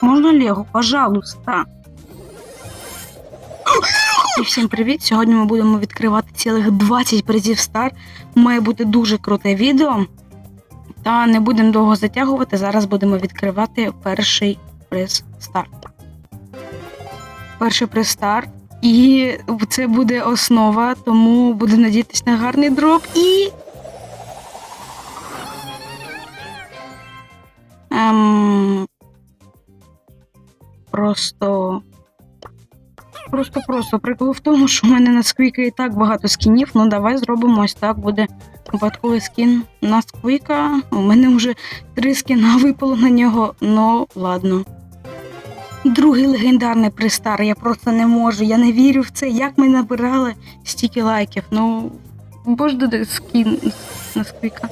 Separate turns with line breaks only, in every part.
Можна Лего, пожалуйста. Всім привіт! Сьогодні ми будемо відкривати цілих 20 призів стар. Має бути дуже круте відео. Та не будемо довго затягувати. Зараз будемо відкривати перший приз стар. Перший приз стар. І це буде основа, тому буду надіятися на гарний дроп і. Ем... Просто. Просто просто прикол в тому, що в мене на сквіка і так багато скінів. Ну давай зробимо ось так. Буде випадковий скін на сквіка. У мене вже три скіна випало на нього. Ну ладно. Другий легендарний пристар. Я просто не можу. Я не вірю в це. Як ми набирали стільки лайків. Ну, боже, де скін на сквіка.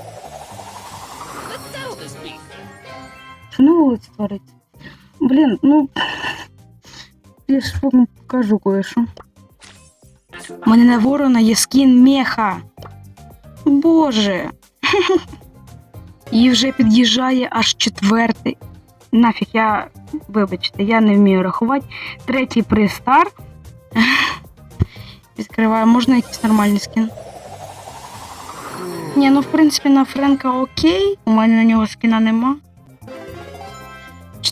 Що на вулиці? Блін, ну. Я ж вам покажу кое-що. У мене на ворона є скін меха. Боже. І вже під'їжджає аж четвертий. Нафіг, я. Вибачте, я не вмію рахувати. Третій пристар. Відкриваю, можна якийсь нормальний скін? Ні, ну в принципі на Френка окей. У мене на нього скіна нема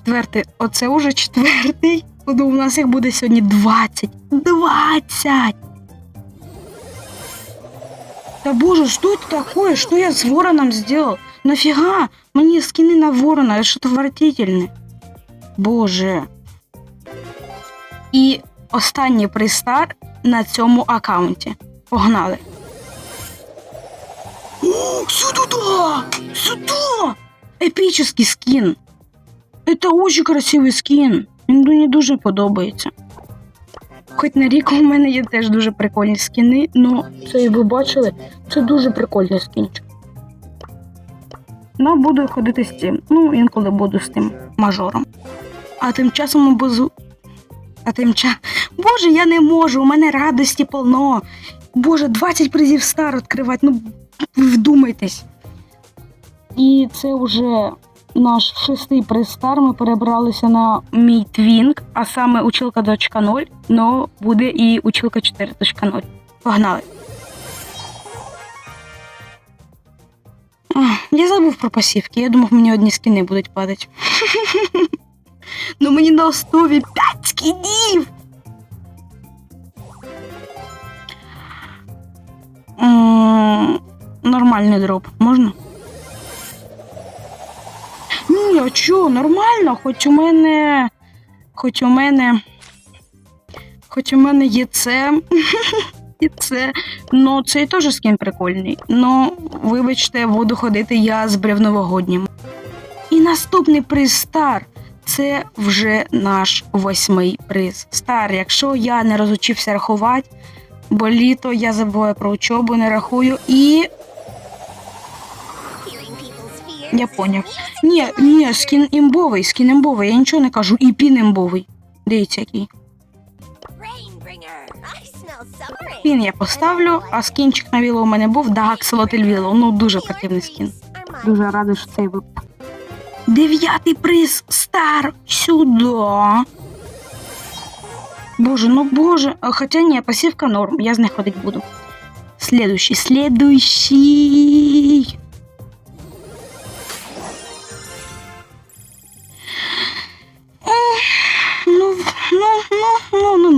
Четвертий. Оце уже четвертий. Ну, У нас їх буде сьогодні 20. 20! Да боже, что это такое? Что я с вороном сделал? Нафига? Мне скины на ворона, это что-то отвратительное. Боже. І останній пристар на цьому аккаунті. Погнали. О, сюда! Сюда! Епічний скін. Это очень красивий скін. Він мені дуже подобається. Хоч на рік у мене є теж дуже прикольні скіни, ну це і ви бачили, це дуже прикольний скінчик. Ну, буду ходити з цим. Ну, інколи буду з тим мажором. А тим часом обозу. А тим часом. Боже, я не можу, у мене радості повно. Боже, 20 призів стар відкривати, ну вдумайтесь. І це вже наш шестий пристар. Ми перебралися на мій твінг, а саме училка 2.0, но буде і училка 4.0. Погнали. Я забув про пасівки. Я думав, мені одні скини будуть падати. Ну мені на основі 5 скінів. Нормальний дроп, можна? Чо, нормально, хоч у мене. Хоч у мене. Хоч у мене є це. І це. Ну, цей теж скін прикольний. Ну, вибачте, буду ходити я з бревновогоднім. І наступний приз стар. Це вже наш восьмий приз. Стар, якщо я не розучився рахувати, бо літо я забуваю про учобу, не рахую і. Я поняв. Ні, ні, скін імбовий, скін імбовий, я нічого не кажу, і пін імбовий. Дивіться який. Пін я поставлю, а скінчик на віло у мене був Селотель Віло. Ну, дуже противний скін. Дуже радий, що цей випав. Дев'ятий приз стар сюди. Боже, ну боже. Хоча ні, пасівка норм, я з них ходити буду. Следующий, следующий.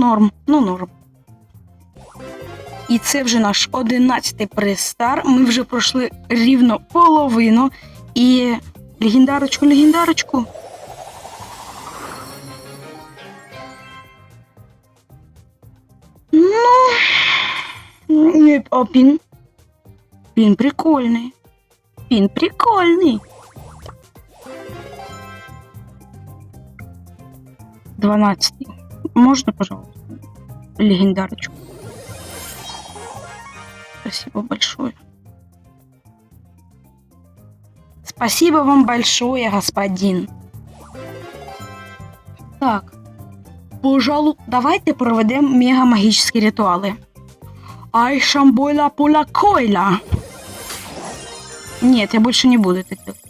Норм, ну, норм. І це вже наш одинадцятий приз стар. Ми вже пройшли рівно половину. І легендарочку, легендарочку. Ну, а пін. Пін прикольний. Пін прикольний. Дванадцятий. Можно, пожалуйста, легендарочку? Спасибо большое. Спасибо вам большое, господин. Так. Пожалуй, давайте проведемо мега-магічні ритуали. Ай, шамбойла пула койла. Нет, я больше не буду это делать.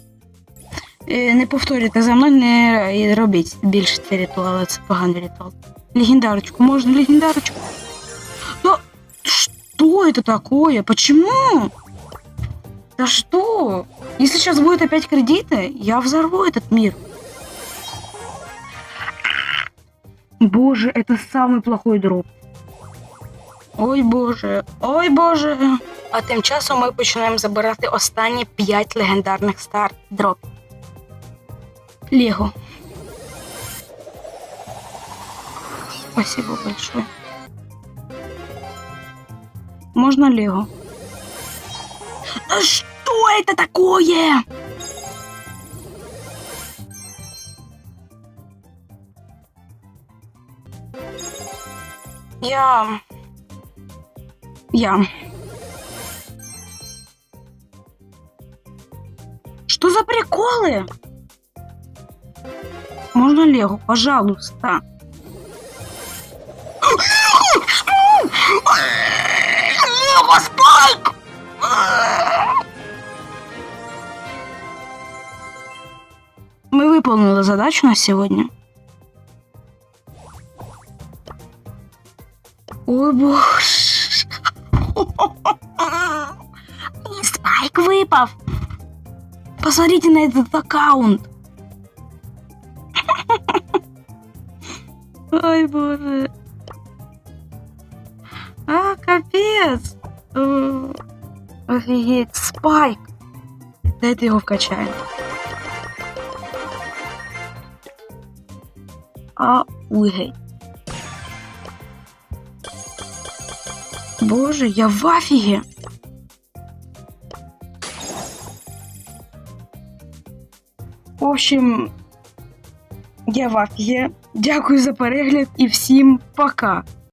Е, Не повторюйте за мною, не і робіть більше цей ритуал, це поганий ритуал. Легендарочку, можно легендарочку? Да что это такое? Почему? Да что? Если сейчас будет опять кредиты, я взорву этот мир. Боже, это самый плохой дроп. Ой боже, ой боже. А тим часом ми починаємо забирати останні 5 легендарних старт дропів. Лего. Спасибо большое. Можно Лего? Да что это такое? Я... Я... Что за приколы? Можно Лего, пожалуйста? Лего Спайк! Мы выполнили задачу на сегодня. Ой, боже. И Спайк выпав. Посмотрите на этот аккаунт. Ой, боже. А, капец. Офигеть, Спайк. Дайте его вкачаем. А, угей. Боже, я в афігі. В общем, я в афігі. Дякую за перегляд і всім пока.